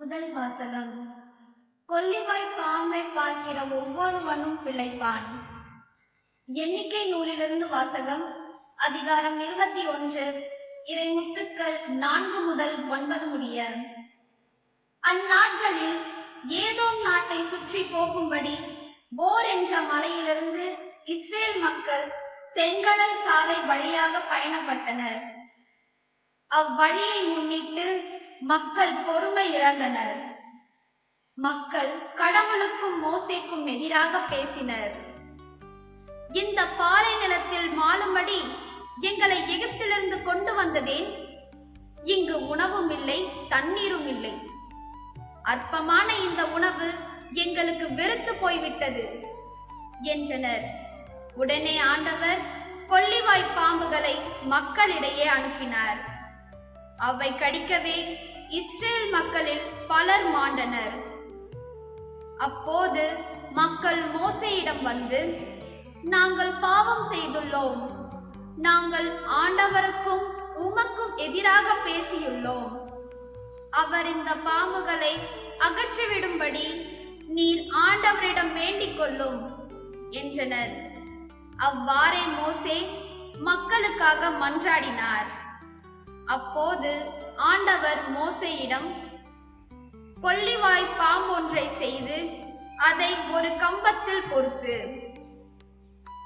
முதல் வாசகம். கொல்லிவாய் பாம்பை பார்க்கிற ஒவ்வொருவனும் பிழைப்பான். எண்ணிக்கை நூலிலிருந்து வாசகம் அதிகாரம் இருபத்தி ஒன்று இறை முத்துக்கள் நான்கு முதல் ஒன்பது முடிய. அந்நாட்களில் ஏதோ நாட்டை சுற்றி போகும்படி போர் என்ற மலையிலிருந்து இஸ்ரேல் மக்கள் செங்கடல் சாலை வழியாக பயணப்பட்டனர். அவ்வழியை முன்னிட்டு மக்கள் பொறுமை இழந்தனர். மக்கள் கடவுளுக்கும் மோசைக்கும் எதிராக பேசினர். இந்த பாறை நிலத்தில் மாலும்படி எங்களை எகிப்திலிருந்து கொண்டு வந்ததேன். இங்கு உணவும் இல்லை தண்ணீரும் இல்லை. அற்பமான இந்த உணவு எங்களுக்கு வெறுத்து போய்விட்டது என்றனர். உடனே ஆண்டவர் கொல்லிவாய் பாம்புகளை மக்களிடையே அனுப்பினார். அவை கடிக்கவே இஸ்ரேல் மக்களில் பலர் மாண்டனர். அப்போது மக்கள் மோசையிடம் வந்து நாங்கள் பாவம் செய்துள்ளோம். நாங்கள் ஆண்டவருக்கும் உமக்கும் எதிராக பேசியுள்ளோம். அவர் இந்த பாம்புகளை அகற்றிவிடும்படி நீர் ஆண்டவரிடம் வேண்டிக் கொள்ளும் என்றனர். அவ்வாறே மோசே மக்களுக்காக மன்றாடினார். அப்போது ஆண்டவர் மோசையிடம் கொல்லிவாய் பாம்பொன்றை செய்து அதை ஒரு கம்பத்தில் பொறுத்து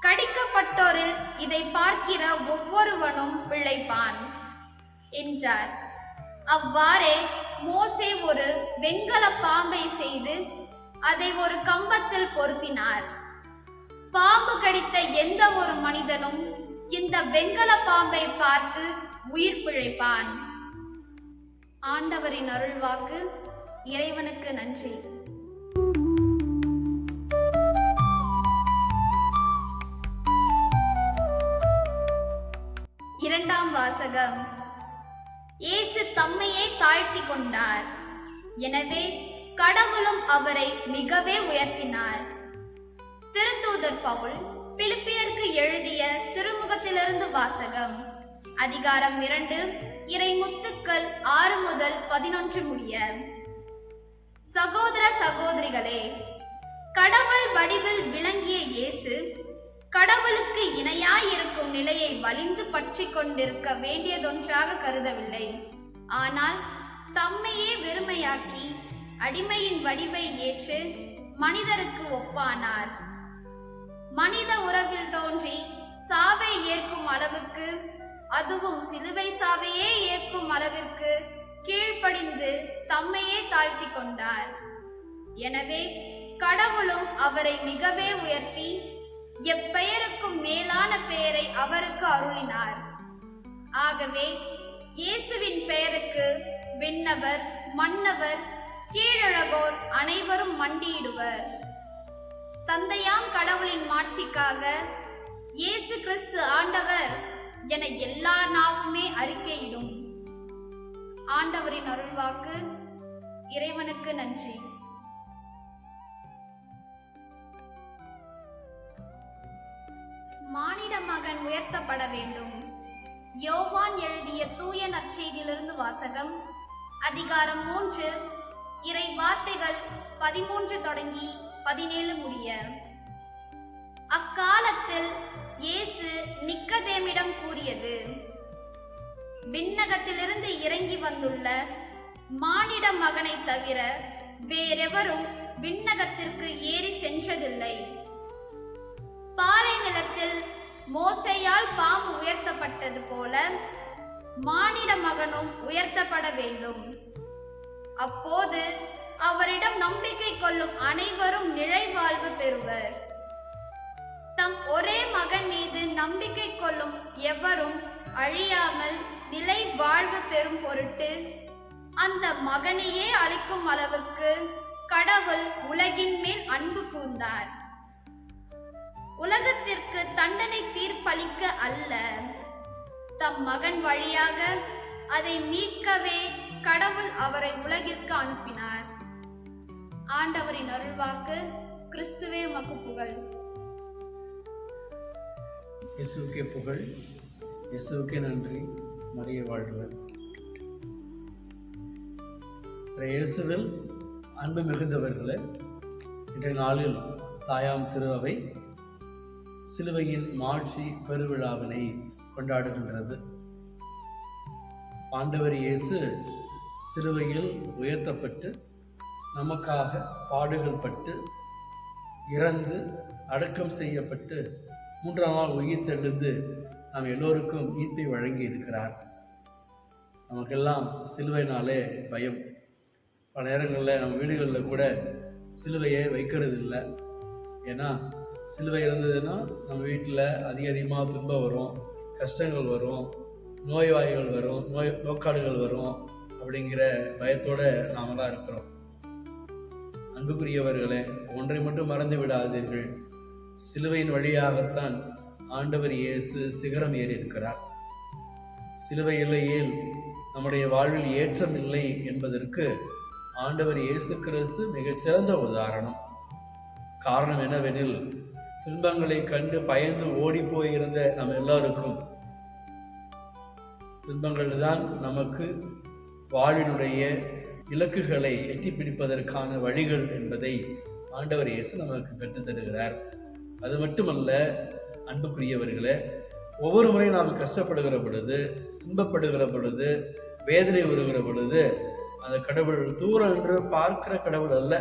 கடிக்கப்பட்டோரில் இதை பார்க்கிற ஒவ்வொருவனும் பிழைப்பான். என்றார். அவ்வாறே மோசே ஒரு வெண்கல பாம்பை செய்து அதை ஒரு கம்பத்தில் பொருத்தினார். பாம்பு கடித்த எந்த ஒரு மனிதனும் இந்த வெண்கல பாம்பை பார்த்து உயிர் பிழைப்பான். ஆண்டவரின் அருள்வாக்கு இறைவனுக்கு நன்றி. வாசகம். இயேசு தம்மையே தாழ்த்தி கொண்டார். எனவே கடவுளும் அவரை மிகவே உயர்த்தினார். திருத்தூதர் பவுல் பிலிப்பியருக்கு எழுதிய திருமுகத்திலிருந்து வாசகம். அதிகாரம் இரண்டு இறை முத்துக்கள் ஆறு முதல் பதினொன்று முடிய. சகோதர சகோதரிகளே கடவுள் வடிவில் விளங்கிய இயேசு கடவுளுக்கு இணையாயிருக்கும் நிலையை வலிந்து பற்றி கொண்டிருக்க வேண்டியதொன்றாக கருதவில்லை. ஆனால் தம்மையே வெறுமையாக்கி அடிமையின் வடிவை ஏற்று மனிதருக்கு ஒப்பானார். மனித உறவில் தோன்றி சாவை ஏற்கும் அளவுக்கு அதுவும் சிலுவை சாவையே ஏற்கும் அளவிற்கு கீழ்ப்படிந்து தம்மையே தாழ்த்தி கொண்டார். எனவே கடவுளும் அவரை மிகவே உயர்த்தி எப்பெயருக்கும் மேலான பெயரை அவருக்கு அருளினார். ஆகவே இயேசுவின் பெயருக்கு விண்ணவர் மன்னவர் கீழழகோர் அனைவரும் மண்டியிடுவர். தந்தையாம் கடவுளின் மாட்சிக்காக இயேசு கிறிஸ்து ஆண்டவர் என எல்லா நாவுமே அறிக்கையிடும். ஆண்டவரின் அருள்வாக்கு இறைவனுக்கு நன்றி. மானிட மகன் உயர்த்தப்பட வேண்டும். யோவான் எழுதிய தூய நற்செய்தியிலிருந்து வாசகம் அதிகாரம் மூன்று இறை வார்த்தைகள் பதிமூன்று தொடங்கி பதினேழு முடிய. அக்காலத்தில் இயேசு நிக்கதேமிடம் கூறியது விண்ணகத்திலிருந்து இறங்கி வந்துள்ள மானிட மகனை தவிர வேறெவரும் விண்ணகத்திற்கு ஏறி சென்றதில்லை. பாறை நிலத்தில் மோசையால் பாம்பு உயர்த்தப்பட்டது போல மானிட மகனும் உயர்த்தப்பட வேண்டும். அப்போது அவரிடம் நம்பிக்கை கொள்ளும் அனைவரும் நிலைவாழ்வு பெறுவர். தம் ஒரே மகன் மீது நம்பிக்கை கொள்ளும் எவரும் அழியாமல் நிலை வாழ்வு பெறும் பொருட்டு அந்த மகனையே அளிக்கும் அளவுக்கு கடவுள் உலகின் மேல் அன்பு கூர்ந்தார். உலகத்திற்கு தண்டனை தீர்ப்பளிக்க அல்ல. தம் மகன் வழியாக அதை மீட்கவே கடவுள் அவரை உலகிற்கு அனுப்பினார். ஆண்டவரின் அருள்வாக்கு கிறிஸ்துவே உமக்கு புகழ் இயேசுக்கே புகழ் இயேசுக்கே நன்றி மரிய வாழ்வர் இயேசுவில் அன்பு மிகுந்தவர்களே இன்றைய நாளில் தாயாம் திருவை சிலுவையின் மாட்சி பெருவிழாவினை கொண்டாடுகின்றது. ஆண்டவர் இயேசு சிலுவையில் உயர்த்தப்பட்டு நமக்காக பாடுகள் பட்டு இறந்து அடக்கம் செய்யப்பட்டு மூன்றாம் நாள் உயிர்த்தெழுந்து நாம் எல்லோருக்கும் மீட்பை வழங்கி இருக்கிறார். நமக்கெல்லாம் சிலுவைனாலே பயம். பல நேரங்களில் நம்ம வீடுகளில் கூட சிலுவையை வைக்கிறது இல்லை ஏன்னா சிலுவை இருந்ததுன்னா நம்ம வீட்டில் அதிக அதிகமாக துன்பம் வரும் கஷ்டங்கள் வரும் நோய்வாய்கள் வரும் நோய் நோக்காடுகள் வரும் அப்படிங்கிற பயத்தோடு நாம தான் இருக்கிறோம். அன்புக்குரியவர்களே ஒன்றை மட்டும் மறந்து விடாதீர்கள். சிலுவையின் வழியாகத்தான் ஆண்டவர் இயேசு சிகரம் ஏறி இருக்கிறார். சிலுவை இல்லையேல் நம்முடைய வாழ்வில் ஏற்றம் இல்லை என்பதற்கு ஆண்டவர் இயேசு கிறிஸ்து மிகச்சிறந்த உதாரணம். காரணம் என்னவெனில் துன்பங்களை கண்டு பயந்து ஓடி போயிருந்த நம்ம எல்லோருக்கும் துன்பங்கள் தான் நமக்கு வாழ்வினுடைய இலக்குகளை எட்டி பிடிப்பதற்கான வழிகள் என்பதை ஆண்டவர் இயேசு நமக்கு கற்றுத் தருகிறார். அது மட்டுமல்ல அன்புக்குரியவர்களே ஒவ்வொரு முறை நாம் கஷ்டப்படுகிற பொழுது துன்பப்படுகிற பொழுது வேதனை வருகிற பொழுது அந்த கடவுள் தூரம் என்று பார்க்கிற கடவுள் அல்ல.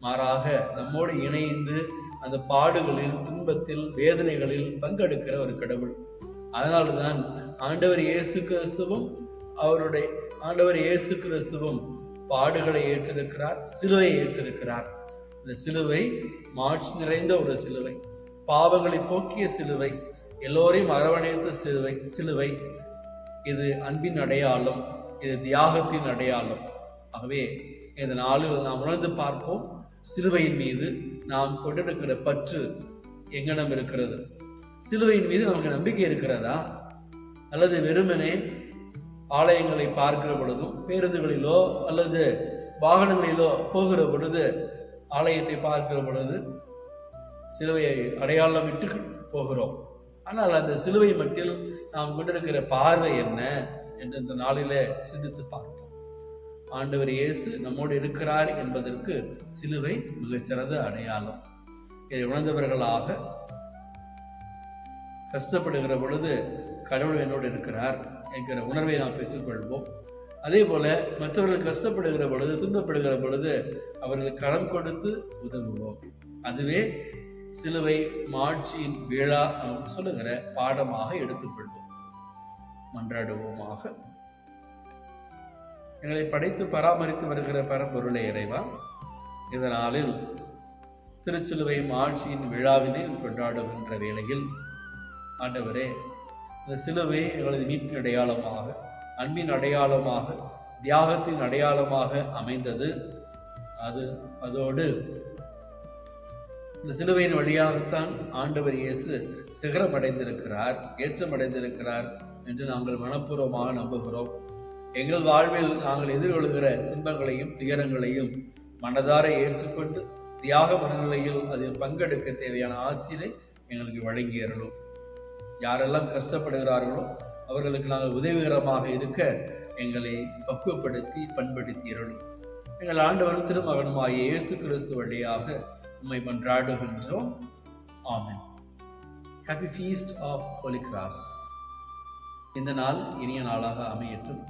மாறாக நம்மோடு இணைந்து அந்த பாடுகளில் துன்பத்தில் வேதனைகளில் பங்கெடுக்கிற ஒரு கடவுள். அதனால்தான் ஆண்டவர் இயேசு கிறிஸ்துவும் அவருடைய ஆண்டவர் இயேசு கிறிஸ்துவும் பாடுகளை ஏற்றிருக்கிறார் சிலுவை ஏற்றிருக்கிறார். இந்த சிலுவை மாட்சி நிறைந்த ஒரு சிலுவை பாவங்களை போக்கிய சிலுவை எல்லோரையும் அரவணைத்த சிலுவை சிலுவை. இது அன்பின் அடையாளம் இது தியாகத்தின் அடையாளம். ஆகவே இந்த நாளில் நாம் உணர்ந்து பார்ப்போம் சிலுவையின் மீது நாம் கொண்டிருக்கிற பற்று எங்கனம் இருக்கிறது? சிலுவையின் மீது நமக்கு நம்பிக்கை இருக்கிறதா? அல்லது வெறுமனே ஆலயங்களை பார்க்கிற பொழுதும் பேருந்துகளிலோ அல்லது வாகனங்களிலோ போகிற பொழுது ஆலயத்தை பார்க்கிற பொழுது சிலுவையை அடையாளமிட்டு போகிறோம். ஆனால் அந்த சிலுவை மட்டில் நாம் கொண்டிருக்கிற பார்வை என்ன? என்று இந்த நாளிலே சிந்தித்து பார்த்தோம் ஆண்டவர் இயேசு நம்மோடு இருக்கிறார் என்பதற்கு சிலுவை மிகச்சிறந்த அடையாளம். இதை உணர்ந்தவர்களாக கஷ்டப்படுகிற பொழுது கடவுள் என்னோடு இருக்கிறார் என்கிற உணர்வை நாம் பெற்றுக்கொள்வோம். அதே போல மற்றவர்கள் கஷ்டப்படுகிற பொழுது துன்பப்படுகிற பொழுது அவர்கள் கடன் கொடுத்து உதவுவோம். அதுவே சிலுவை மாட்சியின் விழா நமக்கு சொல்லுகிற பாடமாக எடுத்துக்கொள்வோம். மன்றாடுவோமாக. எங்களை படைத்து பராமரித்து வருகிற பரம்பொருளை இறைவா இந்த நாளில் திருச்சிலுவை மாட்சியின் விழாவினை கொண்டாடுகின்ற வேளையில் ஆண்டவரே இந்த சிலுவை எங்களது மீட்பின் அடையாளமாக அன்பின் அடையாளமாக தியாகத்தின் அடையாளமாக அமைந்தது. அது அதோடு இந்த சிலுவையின் வழியாகத்தான் ஆண்டவர் இயேசு சிகரம் அடைந்திருக்கிறார் ஏற்றம் அடைந்திருக்கிறார் என்று நாங்கள் மனப்பூர்வமாக நம்புகிறோம். எங்கள் வாழ்வில் நாங்கள் எதிர்கொள்கிற துன்பங்களையும் துயரங்களையும் மனதார ஏற்றுக்கொண்டு தியாக மனநிலையில் அதில் பங்கெடுக்க தேவையான ஆசிரியை எங்களுக்கு வழங்கியறலும் யாரெல்லாம் கஷ்டப்படுகிறார்களோ அவர்களுக்கு நாங்கள் உதவிகரமாக இருக்க எங்களை பக்குவப்படுத்தி பண்படுத்தியரளும். எங்கள் ஆண்டவரும் திருமகனுமாய் இயேசு கிறிஸ்து வழியாக உண்மை மன்றாடுகின்றோம். Amen. Happy feast of holy cross இந்த நாள் இனிய நாளாக அமையட்டும்.